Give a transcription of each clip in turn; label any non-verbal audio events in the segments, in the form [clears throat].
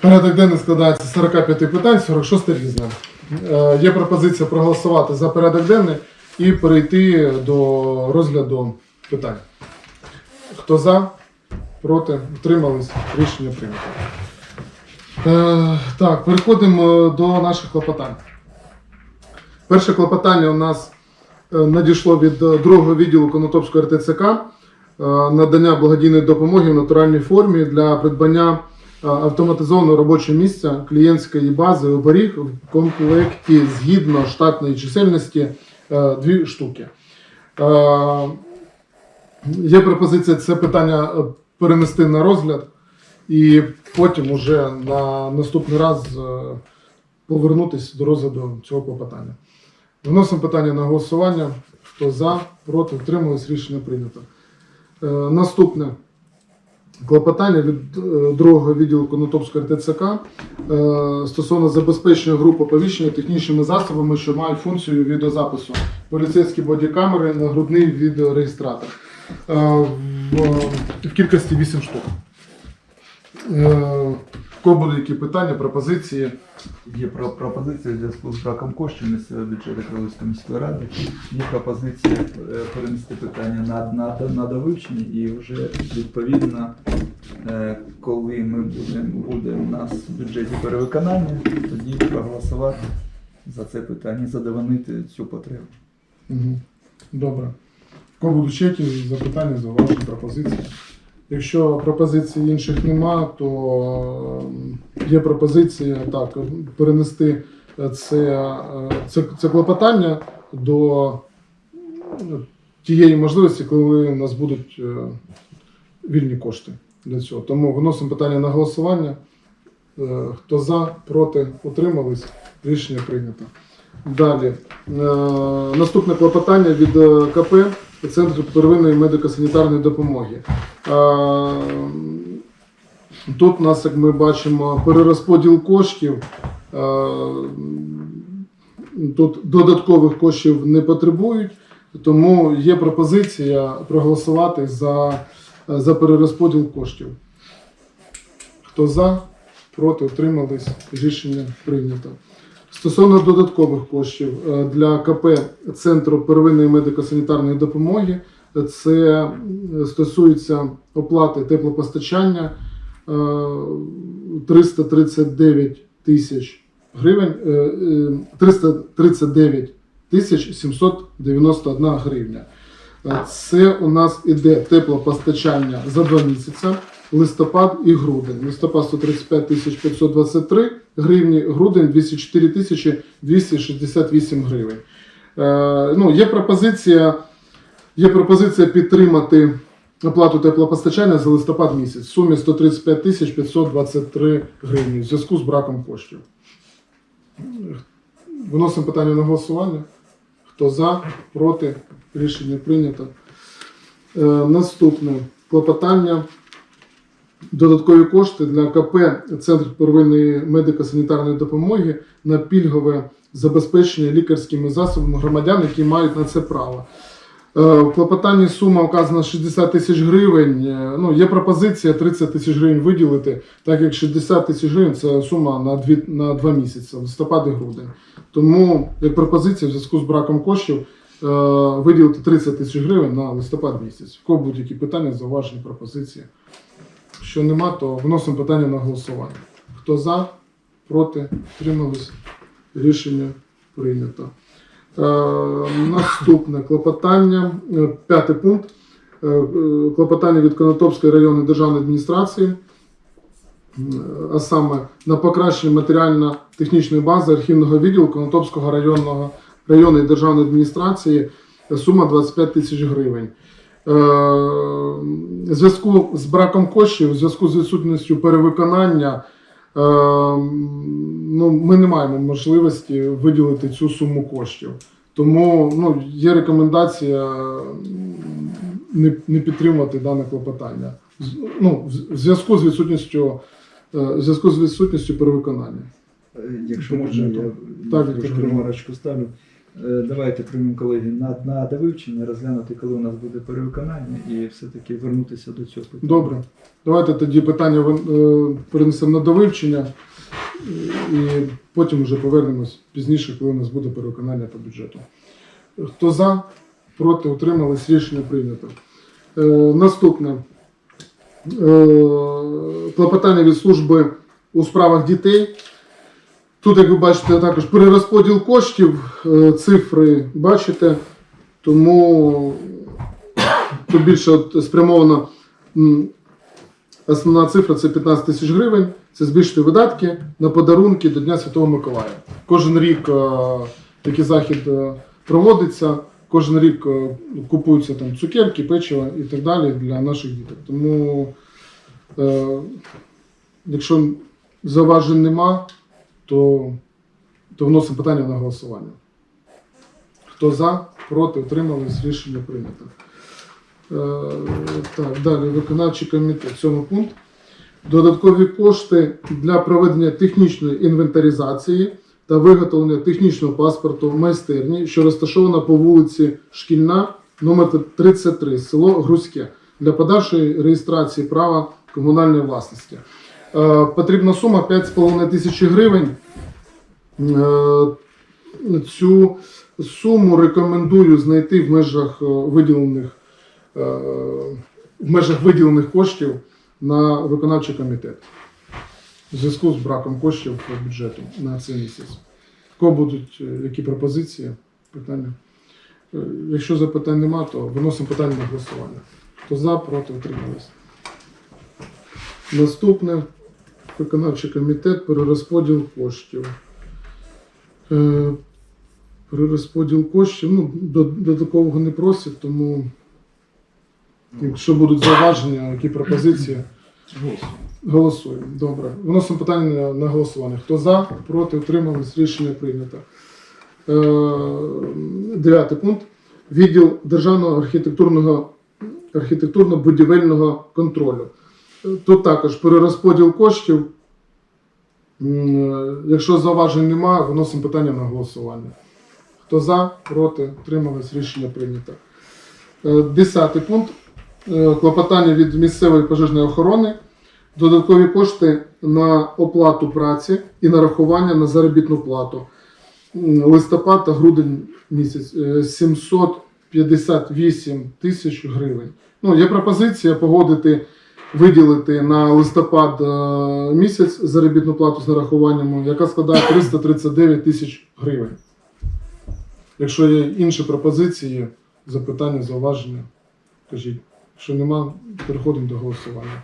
Порядок денний складається з 45 питань, 46 різне. Є пропозиція проголосувати за порядок денний і перейти до розгляду питань. Хто за, проти, утримались, рішення прийнято. Е, так, переходимо до наших клопотань. Перше клопотання у нас е, надійшло від е, другого відділу Конотопського РТЦК надання благодійної допомоги в натуральній формі для придбання е, автоматизованого робочого місця клієнтської бази оберіг в комплекті згідно штатної чисельності е, дві штуки. Е, Є пропозиція це питання е, перенести на розгляд і потім уже на наступний раз е, повернутися до розгляду цього клопотання. Виносимо питання на голосування. Хто за, проти, втримались, рішення прийнято. Е, наступне клопотання від е, другого відділу Конотопського РТЦК е, стосовно забезпечення груп оповіщення технічними засобами, що мають функцію відеозапису. Поліцейські бодікамери, нагрудний відеореєстратор. Е, в, в кількості 8 штук. Кого будуть які питання, пропозиції? Є про пропозиція в зв'язку з браком коштів місцевого бюджету Кривоської міської ради. Є пропозиція е, перенести питання на, на, на довивчення і вже відповідно, е, коли ми будемо буде у нас в бюджеті перевиконання, тоді проголосувати за це питання і задовольнити цю потребу. Угу. Добре. В кого будуть ще які запитання, зауваження, пропозиції? Якщо пропозицій інших нема, то е, є пропозиція так, перенести це, е, це, це клопотання до е, тієї можливості, коли у нас будуть вільні кошти для цього. Тому виносимо питання на голосування. Хто за, проти, утримались, рішення прийнято. Далі. Наступне клопотання від КП Центру первинної медико-санітарної допомоги. Тут у нас, як ми бачимо, перерозподіл коштів. Тут додаткових коштів не потребують, тому є пропозиція проголосувати за, за перерозподіл коштів. Хто за, проти, утримались, рішення прийнято. Стосовно додаткових коштів е, для КП Центру первинної медико-санітарної допомоги, е, це е, стосується оплати теплопостачання е, 339 тисяч гривень, е, е, 339 тисяч 791 гривня. Е, Це у нас іде теплопостачання за два місяці, листопад і грудень. Листопад 135 тисяч 523 гривні, грудень 204 тисячі 268 гривень. Е, ну, є пропозиція, є пропозиція підтримати оплату теплопостачання за листопад місяць в сумі 135 тисяч 523 гривні в зв'язку з браком коштів. Виносимо питання на голосування. Хто за, проти, рішення прийнято. Е, наступне клопотання. Додаткові кошти для КП Центр первинної медико-санітарної допомоги на пільгове забезпечення лікарськими засобами громадян, які мають на це право. Е, В клопотанні сума вказана 60 тисяч гривень. Е, Ну, є пропозиція 30 тисяч гривень виділити, так як 60 тисяч гривень це сума на, дві, на два місяці, листопад і грудень. Тому як пропозиція в зв'язку з браком коштів е, виділити 30 тисяч гривень на листопад місяць. В кого будь-які питання, зауваження, пропозиції? Якщо нема, то вносимо питання на голосування. Хто за, проти, втримались, рішення прийнято. Е, наступне клопотання, е, п'ятий пункт. Е, клопотання від Конотопської районної державної адміністрації, а саме на покращення матеріально-технічної бази архівного відділу Конотопського районного районної державної адміністрації сума 25 тисяч гривень. Е, В зв'язку з браком коштів, в зв'язку з відсутністю перевиконання, е, ну, ми не маємо можливості виділити цю суму коштів. Тому ну, є рекомендація не, не підтримувати дане клопотання. Ну, в зв'язку з відсутністю, е, в зв'язку з відсутністю перевиконання. Якщо можна, я Так, ремарочку ставлю. Е, Давайте приймемо колеги на, на довивчення, розглянути, коли у нас буде перевиконання, і все-таки вернутися до цього питання. Добре. Давайте тоді питання е, перенесемо на довивчення і потім вже повернемось пізніше, коли у нас буде перевиконання по бюджету. Хто за, проти, утримались, рішення прийнято. Е, наступне. Е, клопотання від служби у справах дітей. Тут, як ви бачите, також перерозподіл коштів, е, цифри бачите, тому тут більше от спрямовано Основна цифра це 15 тисяч гривень. Це збільшити видатки на подарунки до Дня Святого Миколая. Кожен рік е, такий захід е, проводиться. Кожен рік купуються там цукерки, печиво і так далі для наших діток. Тому, якщо зауважень нема, то, то вносимо питання на голосування. Хто за, проти, утримались, рішення прийнято. Е, Так, далі виконавчий комітет. Сьомий пункт. Додаткові кошти для проведення технічної інвентаризації та виготовлення технічного паспорту в майстерні, що розташована по вулиці Шкільна, номер 33, село Грузьке, для подальшої реєстрації права комунальної власності. Е, Потрібна сума 5,5 тисячі гривень. Е, Цю суму рекомендую знайти в межах е, виділених е, в межах виділених коштів на виконавчий комітет в зв'язку з браком коштів бюджету на цей місяць. Кого будуть які пропозиції, питання? Якщо запитань нема, то виносимо питання на голосування. Хто за, проти, утримались. Наступне виконавчий комітет перерозподіл коштів. Е, Перерозподіл коштів. Ну, до, такого не просять, тому якщо будуть зауваження, які пропозиції, голосуємо. Добре. Виносимо питання на, голосування. Хто за, проти, утримались, рішення прийнято. Е, дев'ятий пункт. Відділ Державного архітектурного архітектурно-будівельного контролю. Тут також перерозподіл коштів. Е, Якщо зауважень немає, виносимо питання на голосування. Хто за, проти, утримались, рішення прийнято. Е, Десятий пункт. Е, Клопотання від місцевої пожежної охорони. Додаткові кошти на оплату праці і нарахування на заробітну плату. Листопад та грудень місяць е, 758 тисяч гривень. Ну, є пропозиція погодити, виділити на листопад е, місяць заробітну плату з нарахуванням, яка складає [coughs] 339 тисяч гривень. Якщо є інші пропозиції, запитання, зауваження, кажіть. Якщо нема, переходимо до голосування.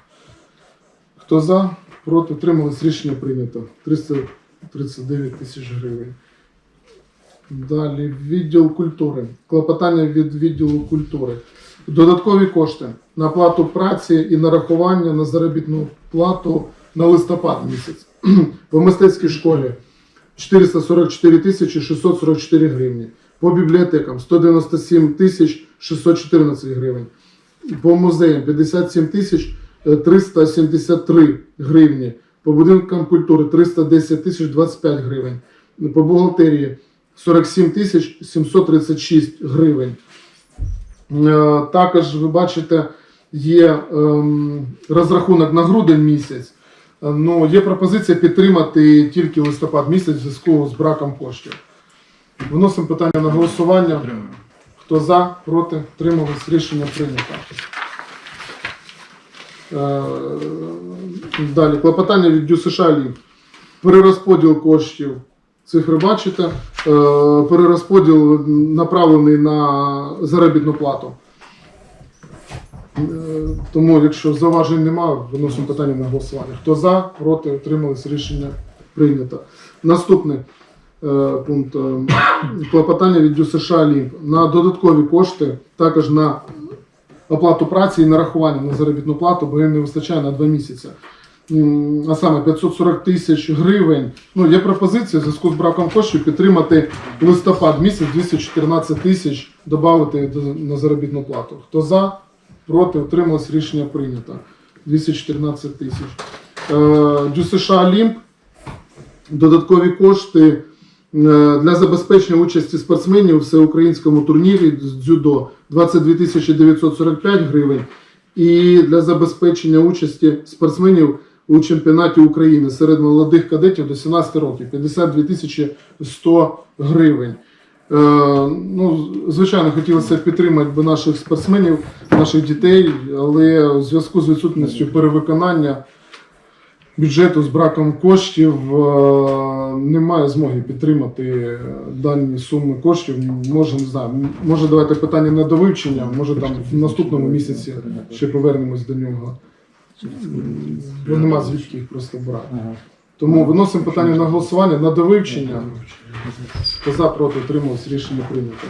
Хто за, проти, утримались, рішення прийнято. 339 тисяч гривень. Далі відділ культури. Клопотання від відділу культури. Додаткові кошти на оплату праці і нарахування на заробітну плату на листопад місяць. [clears throat] По мистецькій школі 444 тисячі 644 гривні. По бібліотекам 197 тисяч 614 гривень. По музеям 57 тисяч е, 373 гривні. По будинкам культури 310 тисяч 25 гривень. По бухгалтерії 47 тисяч 736 гривень. Е, Також ви бачите, є ем, розрахунок на грудень місяць. Е, Ну, є пропозиція підтримати тільки листопад місяць в зв'язку з браком коштів. Виносимо питання на голосування. Хто за, проти, тримались, рішення прийнято. Е, Далі, клопотання від ДЮСШ. Перерозподіл коштів. Цифри бачите. Е, Перерозподіл направлений на заробітну плату. Е, Тому, якщо зауважень немає, виносимо питання на голосування. Хто за, проти, утримались, рішення прийнято. Наступний е, пункт клопотання від ДЮСШ Лімп на додаткові кошти, також на оплату праці і нарахування на заробітну плату, бо їм не вистачає на два місяці. А саме 540 тисяч гривень. Ну, є пропозиція в зв'язку з браком коштів підтримати листопад місяць 214 тисяч додати на заробітну плату. Хто за, проти, утрималось, рішення прийнято. 214 тисяч. Е, ДЮСШ Лімп додаткові кошти Е, Для забезпечення участі спортсменів у всеукраїнському турнірі з дзюдо 22 тисячі 945 гривень. І для забезпечення участі спортсменів у чемпіонаті України серед молодих кадетів до 17 років 52 тисячі 100 гривень. Е, ну, звичайно, хотілося підтримати би наших спортсменів, наших дітей, але у зв'язку з відсутністю перевиконання бюджету з браком коштів е, немає змоги підтримати е, дані суми коштів. Може, не знаю, може давайте питання на довивчення, може там в наступному місяці ще повернемось до нього. Бо нема звідки їх просто брати. Тому виносимо питання на голосування на довивчення. Хто за проти утримався, рішення прийнято.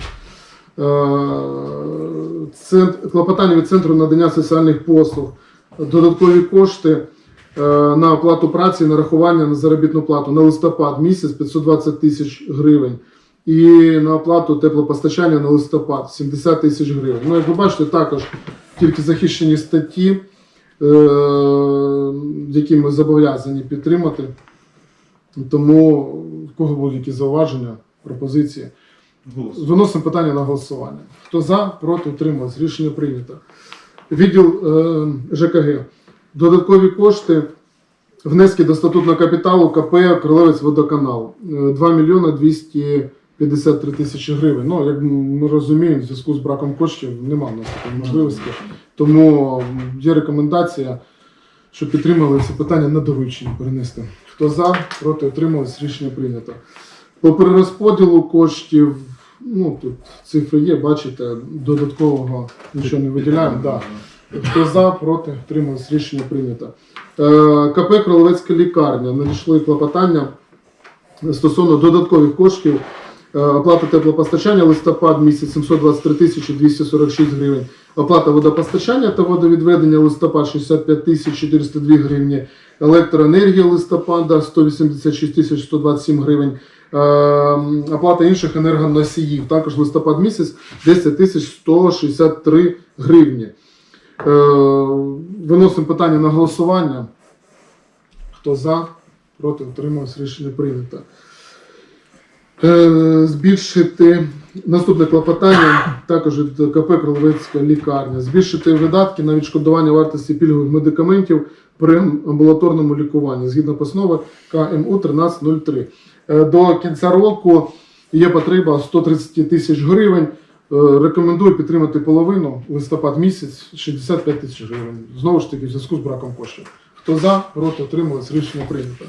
Е, Клопотання від центру надання соціальних послуг. Додаткові кошти е, на оплату праці, нарахування на заробітну плату на листопад місяць 520 тисяч гривень. І на оплату теплопостачання на листопад 70 тисяч гривень. Ну, як ви бачите, також тільки захищені статті, Е, які ми зобов'язані підтримати. Тому в кого будуть які зауваження, пропозиції. Виносимо питання на голосування. Хто за, проти, утримався. Рішення прийнято. Відділ е, ЖКГ. Додаткові кошти, внески до статутного капіталу КП Крилевець водоканал е, 2 мільйона 200 53 тисячі гривень. Ну, як ми розуміємо, в зв'язку з браком коштів немає в нас такої можливості. Тому є рекомендація, щоб підтримали це питання на доручення перенести. Хто за, проти отрималось, рішення прийнято. По перерозподілу коштів, ну тут цифри є, бачите, додаткового нічого не виділяємо. Да. Хто за, проти, отрималось, рішення прийнято. Е, КП Кроловецька лікарня надійшли клопотання стосовно додаткових коштів Е, Оплата теплопостачання листопад місяць 723 тисячі 246 гривень. Оплата водопостачання та водовідведення листопад 65 тисяч 402 гривні. Електроенергія листопада 186 тисяч 127 гривень. Е, Оплата інших енергоносіїв також листопад місяць 10 тисяч 163 гривні. Е, Виносимо питання на голосування. Хто за, проти, утримався, рішення прийнято. Е, збільшити наступне клопотання, також від КП Кроловецька лікарня, збільшити видатки на відшкодування вартості пільгових медикаментів при амбулаторному лікуванні згідно постанови КМУ 1303. Е, До кінця року є потреба 130 тисяч гривень. Е, Рекомендую підтримати половину листопад місяць 65 тисяч гривень. Знову ж таки, в зв'язку з браком коштів. Хто за, проти, отрималось, рішення прийнято.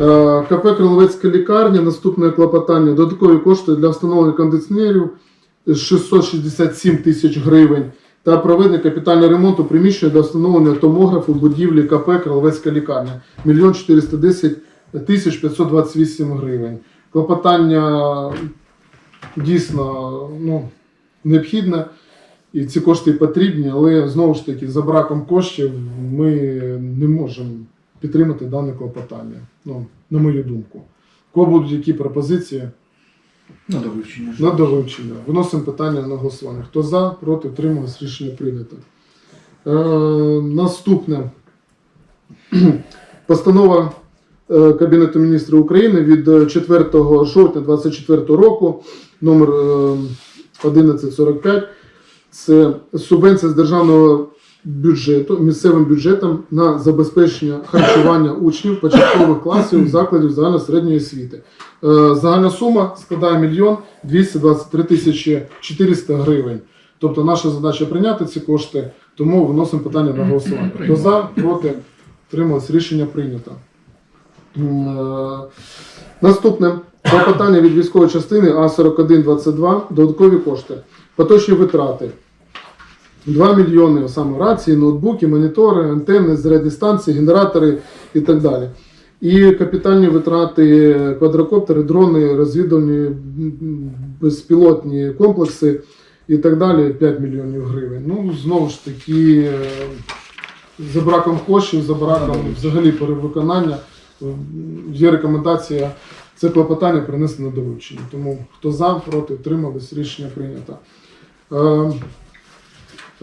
Е, КП Криловецька лікарня, наступне клопотання, додаткові кошти для встановлення кондиціонерів 667 тисяч гривень та проведення капітального ремонту приміщення для встановлення томографу будівлі КП Криловецька лікарня 1 410 тисяч 528 гривень. Клопотання дійсно ну, необхідне. І ці кошти потрібні, але знову ж таки, за браком коштів ми не можемо підтримати дане клопотання. Ну, на мою думку. Кого будуть які пропозиції На довивчення. на довивчення? Виносимо питання на голосування. Хто за, проти, утрималось, рішення прийнято. Е, наступне [clears throat] постанова е, Кабінету міністрів України від е, 4 жовтня 2024 року, номер е, 1145. Це субвенція з державного бюджету місцевим бюджетом на забезпечення харчування учнів початкових класів закладів загальносередньої освіти. Е, Загальна сума складає 1 мільйон 223 тисячі 400 гривень. Тобто наша задача прийняти ці кошти, тому виносимо питання на голосування. Хто за, проти, трималось, рішення прийнято. Е, Наступне клопотання від військової частини А4122 додаткові кошти. Поточні витрати. 2 мільйони саме рації, ноутбуки, монітори, антенни, зарядні станції, генератори і так далі. І капітальні витрати, квадрокоптери, дрони, розвідувальні безпілотні комплекси і так далі 5 мільйонів гривень. Ну, знову ж таки, е, за браком коштів, за браком взагалі перевиконання е, є рекомендація це клопотання принести на довивчення. Тому хто за, проти, утримались, рішення прийнято.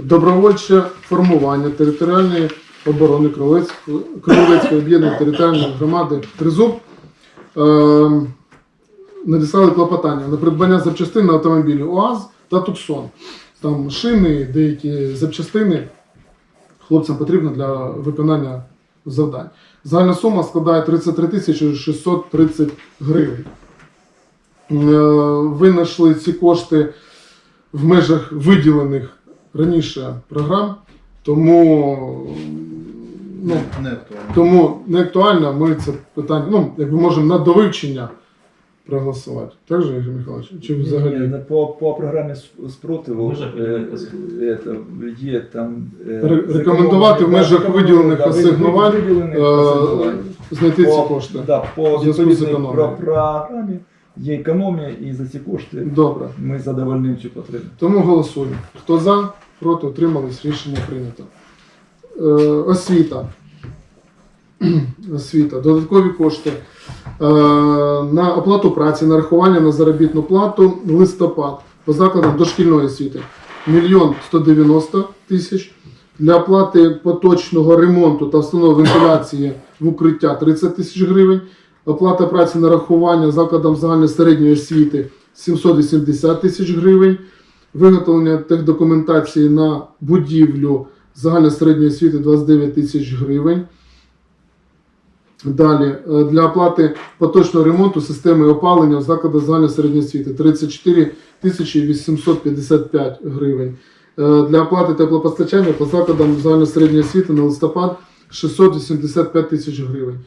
Добровольче формування територіальної оборони Кролецької об'єднаної територіальної громади Тризуб. Е, надіслали клопотання на придбання запчастин на автомобілі УАЗ та Туксон. Там шини, деякі запчастини хлопцям потрібно для виконання завдань. Загальна сума складає 33 тисячі 630 гривень. Е, Ви знайшли ці кошти в межах виділених раніше програм, тому ну, Не актуально. тому не актуально, ми це питання, ну, якби можемо на довивчення проголосувати. Так же, Ігор Михайлович? Чи взагалі? ні, по, по програмі спротиву межах е, е, є там е, Ре- рекомендувати в межах да, виділених да, асигнувань, виділених Е, асигнувань. Знайти ці По- кошти. Да, по зв'язку з відповідній економією. про- програмі є економія, і за ці кошти Добре. ми задовольнимо цю потребу. Тому голосуємо. Хто за, проти, утримались, рішення прийнято. Е, освіта. [clears throat] освіта. Додаткові кошти е, на оплату праці, нарахування на заробітну плату листопад по закладам дошкільної освіти. Мільйон 190 тисяч. Для оплати поточного ремонту та встановлення вентиляції в укриття 30 тисяч гривень. Оплата праці нарахування закладам загальної середньої освіти 780 тисяч гривень. Виготовлення техдокументації на будівлю загальної середньої освіти 29 тисяч гривень. Далі е, для оплати поточного ремонту системи опалення в закладах загальної середньої освіти 34 тисячі 855 гривень. Е, Для оплати теплопостачання по закладам загальної середньої освіти на листопад 685 тисяч гривень.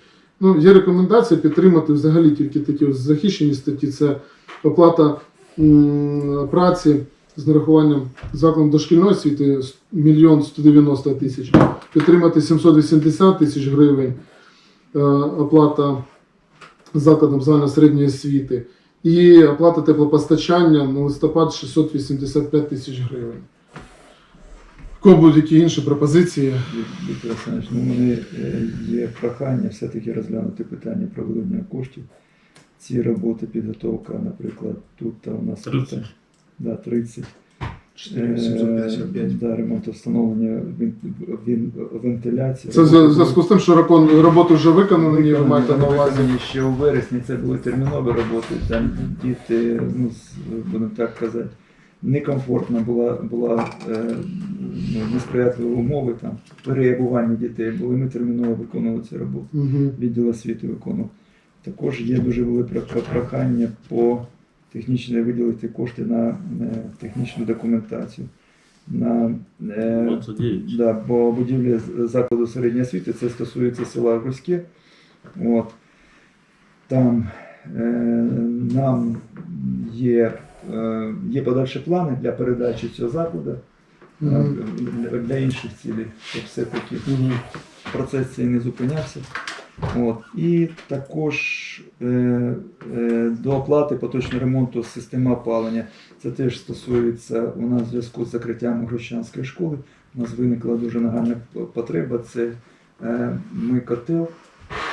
Ну, є рекомендація підтримати взагалі тільки такі захищені статті. Це оплата праці з нарахуванням закладом дошкільної освіти 1 190 тисяч, підтримати 780 тисяч гривень, е, оплата закладом загальної середньої освіти і оплата теплопостачання на листопад 685 тисяч гривень. Кого будуть які інші пропозиції? Віктор Олександрович, ну, у мене е, є прохання все-таки розглянути питання про виділення коштів. Ці роботи, підготовка, наприклад, тут та у нас 30. Да, 30. 4755. Е, Да, ремонт встановлення вентиляції. Це в зв'язку з тим, що ракон- роботи вже виконані, ви маєте на увазі. Ще у вересні це були термінові роботи, там діти, ну, будемо так казати, некомфортна була, була е, ну, несприятливі умови, там, переябування дітей були, ми терміново виконували ці роботи. Угу. Відділ освіти виконував. Також є дуже велике прохання по технічно виділити кошти на е, технічну документацію. На, е, Да, бо будівлі закладу середньої освіти це стосується села Грузьке. От. Там е, нам є, є подальші плани для передачі цього закладу е, для, інших цілей, щоб все-таки процес цей не зупинявся. От. І також е, е, до оплати поточного ремонту системи опалення. Це теж стосується у нас в зв'язку з закриттям Грущанської школи. У нас виникла дуже нагальна потреба. Це е, ми котел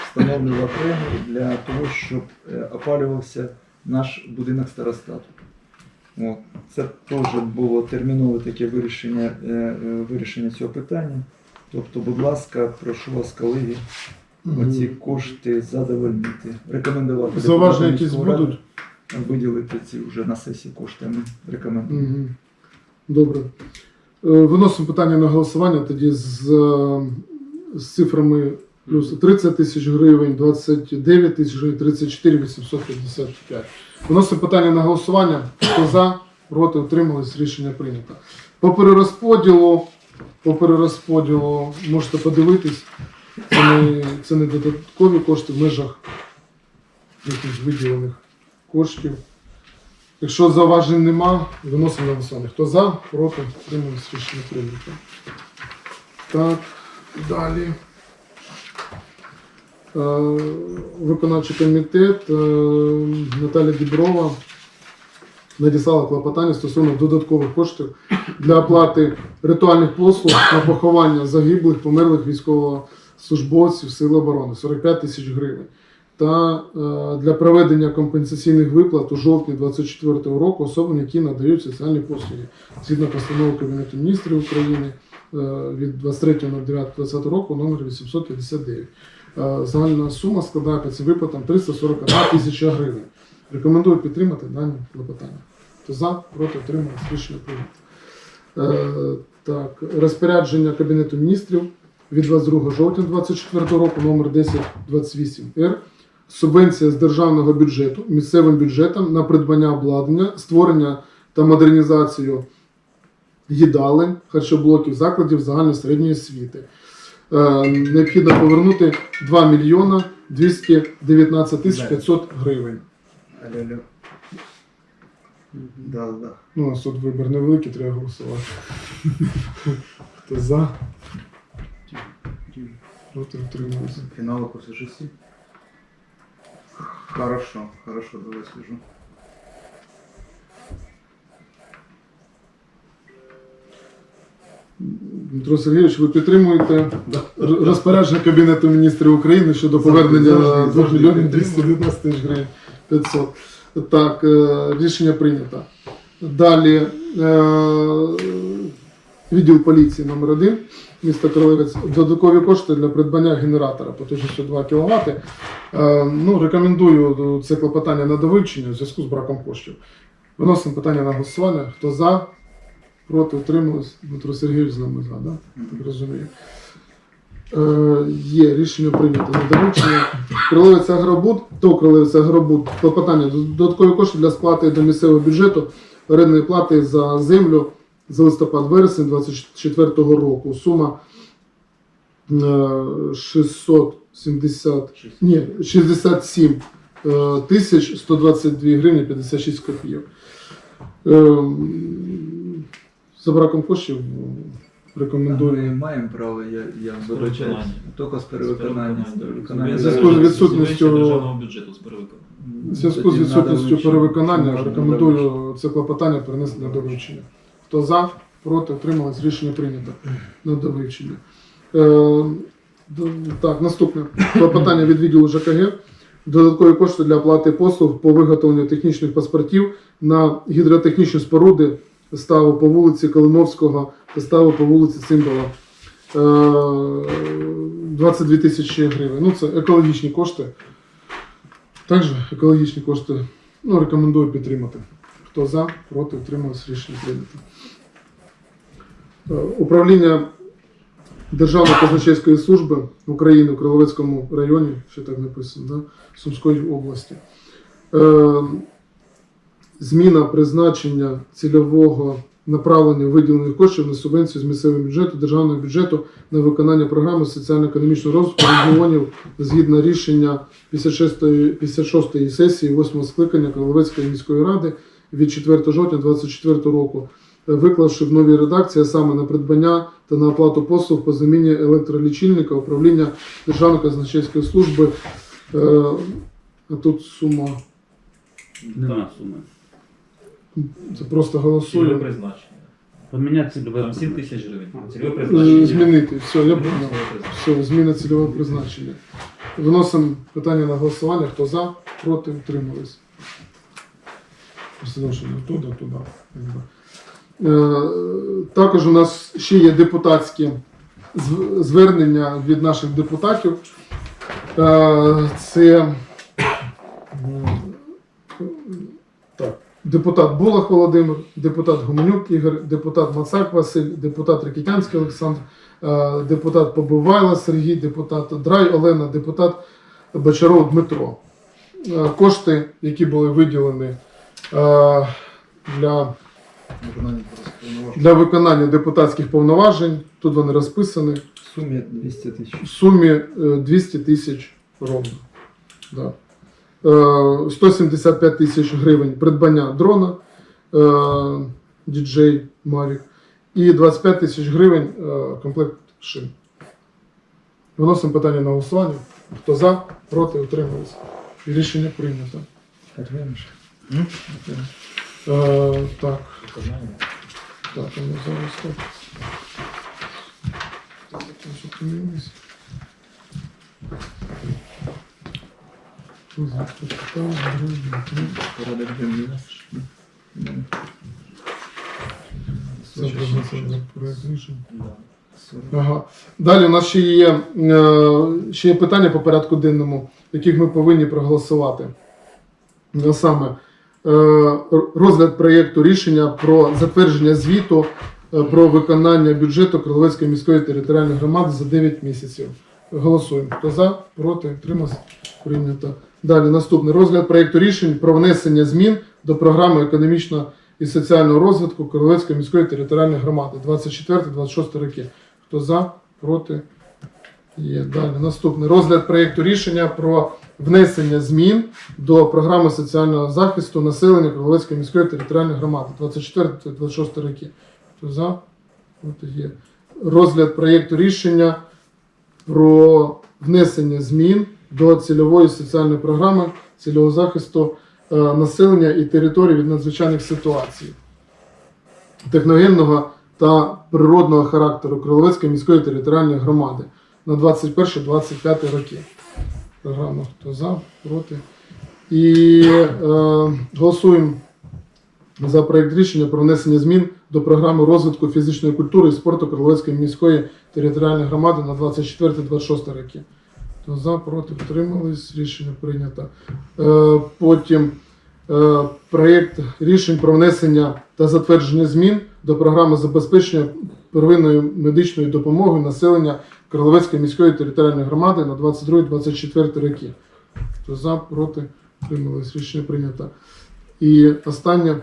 встановлювали окремо для того, щоб е, опалювався наш будинок старостату. От. Це теж було термінове таке вирішення, е, е, вирішення цього питання. Тобто, будь ласка, прошу вас, колеги, оці кошти задовольнити. Рекомендувати. Зауваження якісь будуть? Виділити ці вже на сесії кошти. Ми рекомендуємо. Добре. Е, Виносимо питання на голосування тоді з, з цифрами плюс 30 тисяч гривень, 29 тисяч гривень, 34 855. Виносимо питання на голосування. Хто за, проти, утримались, рішення прийнято. По перерозподілу, по перерозподілу можете подивитись. Це не, це не додаткові кошти в межах якихось виділених коштів. Якщо зауважень нема, виносимо на голосування. Хто за, проти, утримались, рішення прийнято. Так, далі. Е, Виконавчий комітет е, Наталя Діброва надіслала клопотання стосовно додаткових коштів для оплати ритуальних послуг на поховання загиблих, померлих військовослужбовців Сил оборони 45 тисяч гривень. Та е, для проведення компенсаційних виплат у жовтні 2024 року особам, які надають соціальні послуги згідно постанови Кабінету міністрів України від 23.09.2020 року номер 859. Е, Загальна сума складає по цим виплатам 341 тисяча гривень. Рекомендую підтримати дані клопотання. Хто за, проти, утримались, рішення прийнято. Е, так, розпорядження Кабінету міністрів від 22 жовтня 2024 року номер 1028 Р. Субвенція з державного бюджету місцевим бюджетам на придбання обладнання, створення та модернізацію їдалень, харчоблоків закладів загальної середньої освіти. Е, необхідно повернути 2 мільйона 219 тисяч 500 гривень. Да, да. Ну, у нас тут вибір невеликий, треба голосувати. Хто за? Проти. Финал после шести. Хорошо, хорошо, давай слежу. Дмитро Сергійович, ви підтримуєте розпорядження Кабінету міністрів України щодо повернення 2 мільйонів 219 тисяч гривень 500. Так, е, рішення прийнято. Далі е, відділ поліції номер 1 міста Кролевець. Додаткові кошти для придбання генератора потужністю 2 кВт. Е, ну, рекомендую це клопотання на довивчення в зв'язку з браком коштів. Виносимо питання на голосування. Хто за? Проти утримались. Дмитро Сергійович з нами за, да? так розумію. Е, є рішення прийнято на доручення. Кролевець Агробуд, то Кролевець Агробуд, клопотання додаткові кошти для сплати до місцевого бюджету орендної плати за землю за листопад-вересень 24 року. Сума е, 670, ні, 67 е, тисяч 122 гривні 56 копійок. За браком коштів рекомендую. Ми маємо право, я, я вибачаюсь, тільки з перевиконання. з перевиконання. В зв'язку з відсутністю- державного бюджету з перевиконання. В зв'язку з відсутністю перевиконання рекомендую це клопотання перенести на довивчення. Хто за, проти, утримались, рішення прийнято на довивчення. Е, так, наступне клопотання від відділу ЖКГ. Додаткові кошти для оплати послуг по виготовленню технічних паспортів на гідротехнічні споруди ставу по вулиці Калиновського та ставу по вулиці Цимбала. Е, 22 тисячі гривень. Ну, це екологічні кошти. Також екологічні кошти ну, рекомендую підтримати. Хто за, проти, утрималось, рішення прийнято. Е, Управління Державної казначейської служби України у Криловецькому районі, що так написано, да? Сумської області. Зміна призначення цільового направлення виділених коштів на субвенцію з місцевого бюджету, державного бюджету на виконання програми соціально-економічного розвитку регіонів згідно рішення 56-ї 56-ї сесії 8-го скликання Криловецької міської ради від 4 жовтня 2024 року, виклавши в новій редакції а саме на придбання та на оплату послуг по заміні електролічильника управління Державної казначейської служби. Е, А тут сума Нема суми. Це просто Цільове голосуємо. призначення. Поміняти цільове. Там 7 тисяч гривень. Цільове Е, призначення. Змінити. Все, я Змінити понял. цільове призначення. Все, зміна цільового призначення. Виносимо питання на голосування. Хто за, проти, утримались. Просто тому, що не туди, туди. якби. Е, Також у нас ще є депутатські зв- звернення від наших депутатів. Е, Це м, так, депутат Булах Володимир, депутат Гуменюк Ігор, депутат Мацак Василь, депутат Ракітянський Олександр, е, депутат Побивайло Сергій, депутат Драй Олена, депутат Бочаров Дмитро. Е, Кошти, які були виділені е, для, для виконання депутатських повноважень, тут вони розписані, В сумі 200 тисяч. в сумі е, 200 тисяч ровно. Да. Е, 175 тисяч гривень придбання дрона е, DJI Mavic і 25 тисяч гривень е, комплект шин. Виносимо питання на голосування. Хто за, проти, утримались. Рішення прийнято. Е, так, так, а ну зараз так. Так, зупинились. Тут там, друге, тут. Порядок денний. Ага. Далі у нас ще є, е, ще є питання по порядку денному, яких ми повинні проголосувати. А саме е, розгляд проєкту рішення про затвердження звіту е, про виконання бюджету Кроловецької міської територіальної громади за 9 місяців. Голосуємо. Хто за, проти, тримався, прийнято. Далі наступний розгляд проєкту рішень про внесення змін до програми економічного і соціального розвитку Кроловецької міської територіальної громади 24-26 роки. Хто за, проти, Є далі. Наступний розгляд проєкту рішення про внесення змін до програми соціального захисту населення Криволецької міської територіальної громади 24-26 роки. Хто за? От є. Розгляд проєкту рішення про внесення змін до цільової соціальної програми цільового захисту е, населення і територій від надзвичайних ситуацій, техногенного та природного характеру Криловецької міської територіальної громади на 21-25 роки. Програма хто за, проти. І е, голосуємо за проєкт рішення про внесення змін до програми розвитку фізичної культури і спорту Криловецької міської територіальної громади на 24-26 роки. За, проти, втримались, рішення прийнято. Е, потім е, проєкт рішень про внесення та затвердження змін до програми забезпечення первинної медичної допомоги населення Криловецької міської територіальної громади на 22-24 роки. Хто за, проти, втримались, рішення прийнято. І останнє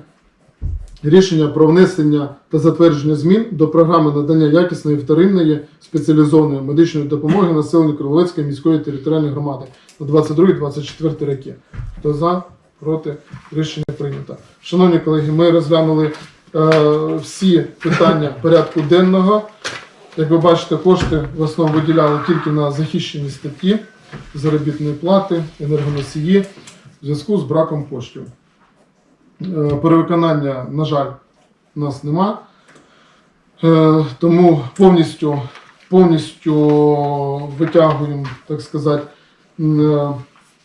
рішення про внесення та затвердження змін до програми надання якісної вторинної спеціалізованої медичної допомоги населенню Криловецької міської територіальної громади на 22-24 роки. Хто за, проти, рішення прийнято. Шановні колеги, ми розглянули е, всі питання порядку денного. Як ви бачите, кошти в основному виділяли тільки на захищені статті заробітної плати, енергоносії в зв'язку з браком коштів. Е, Перевиконання, на жаль, у нас нема. Е, Тому повністю, повністю витягуємо, так сказати, е,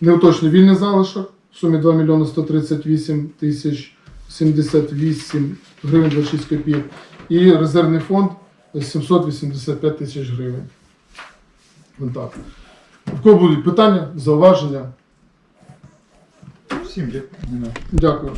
неуточний вільний залишок в сумі 2 мільйони 138 тисяч 78 гривень 26 копійок і резервний фонд 785 тисяч гривень. В кого будуть питання, зауваження? Всім дякую. Дякую.